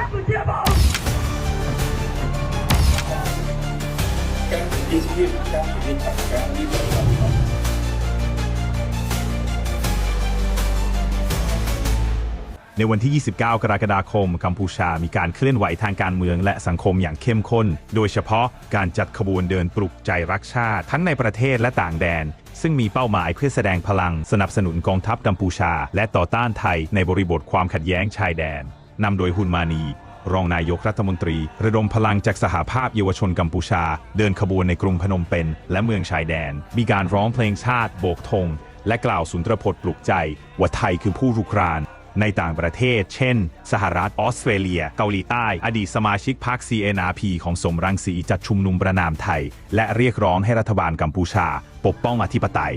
ในวันที่ 29 กรกฎาคม กัมพูชามีการเคลื่อนไหวทางการเมืองและสังคมอย่างเข้มข้น โดยเฉพาะการจัดขบวนเดินปลุกใจรักชาติ ทั้งในประเทศและต่างแดน ซึ่งมีเป้าหมายเพื่อแสดงพลังสนับสนุนกองทัพกัมพูชา และต่อต้านไทยในบริบทความขัดแย้งชายแดน นำโดยฮุนมานี รองนายกรัฐมนตรี ระดมพลังจากสหภาพเยาวชนกัมพูชา เดินขบวนในกรุงพนมเปญและเมืองชายแดน มีการร้องเพลงชาติโบกธงและกล่าวสุนทรพจน์ปลุกใจ ว่าไทยคือผู้รุกรานในต่างประเทศ เช่น สหรัฐ ออสเตรเลีย เกาหลีใต้ อดีตสมาชิกพรรค CNRP ของสมรังสีจัดชุมนุมประนามไทย และเรียกร้องให้รัฐบาลกัมพูชา ปกป้องอธิปไตย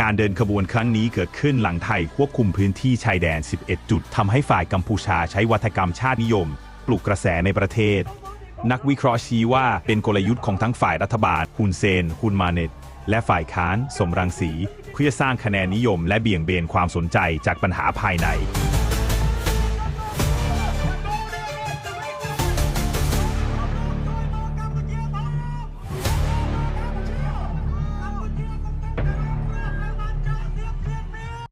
การเดินขบวนครั้งนี้เกิดขึ้นหลังไทยควบคุมพื้นที่ชายแดน 11 จุดทำให้ฝ่ายกัมพูชาใช้วัฒกรรมชาตินิยม ปลุกกระแสในประเทศ นักวิเคราะห์ชี้ว่าเป็นกลยุทธ์ของทั้งฝ่ายรัฐบาล ฮุนเซน ฮุนมาเนตและฝ่ายค้าน สมรังสี เพื่อสร้างคะแนนนิยมและเบี่ยงเบนความสนใจจากปัญหาภายใน